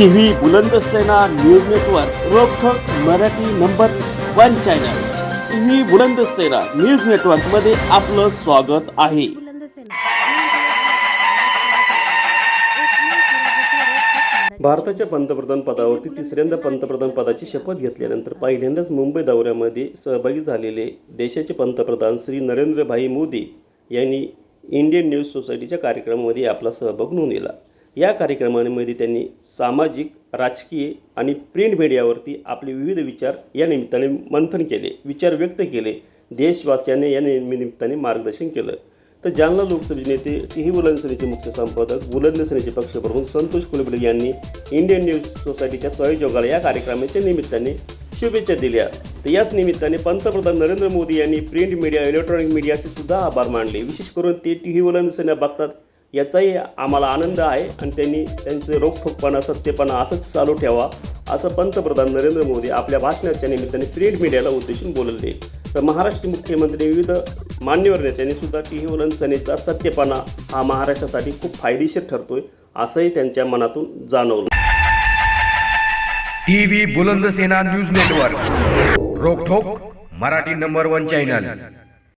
TV Bulandsena news network रोखोक Marathi number one channel. TV Bulandsena news नेटवर्कमध्ये आपलं स्वागत आहे. भारताच्या पंतप्रधान पदावरती तिसऱ्यांदा पंतप्रधान पदाची शपथ घेतल्यानंतर पहिल्यांदाच मुंबई दौऱ्यामध्ये सहभागी झालेले देशाचे पंतप्रधान श्री नरेंद्रभाई मोदी यांनी इंडियन न्यूज सोसायटीच्या कार्यक्रमामध्ये आपला सहभाग नोंदविला. या कार्यक्रमांमध्ये त्यांनी सामाजिक राजकीय आणि प्रिंट मीडियावरती आपले विविध विचार या निमित्ताने मंथन केले विचार व्यक्त केले. देशवासियांनी या निमित्ताने मार्गदर्शन केलं. तर जालना लोकसभेचे नेते टीव्ही बुलंद सेनेचे मुख्य संपादक बुलंद सेनेचे पक्षप्रमुख संतोष कुलबुले यांनी इंडियन न्यूज सोसायटीच्या सहयोगाला या कार्यक्रमाच्या निमित्ताने शुभेच्छा दिल्या. तर याच निमित्ताने पंतप्रधान नरेंद्र मोदी यांनी प्रिंट मीडिया इलेक्ट्रॉनिक मीडियाचे सुद्धा आभार मानले. विशेष करून ते टीव्ही बुलंद सेना बघतात याचाही आम्हाला आनंद आहे आणि त्यांनी त्यांचं रोखठोकपणा सत्यपणा असंच चालू ठेवा असं पंतप्रधान नरेंद्र मोदी आपल्या भाषणाच्या निमित्ताने प्रिंट मीडियाला उद्देशून बोलले. तर महाराष्ट्र मुख्यमंत्री विविध मान्यवर नेत्यांनी सुद्धा टी व्ही सेनेचा सत्यपणा हा महाराष्ट्रासाठी खूप फायदेशीर ठरतोय असंही त्यांच्या मनातून जाणवलं. TV Buland Sena news network. रोखोक Marathi number one channel.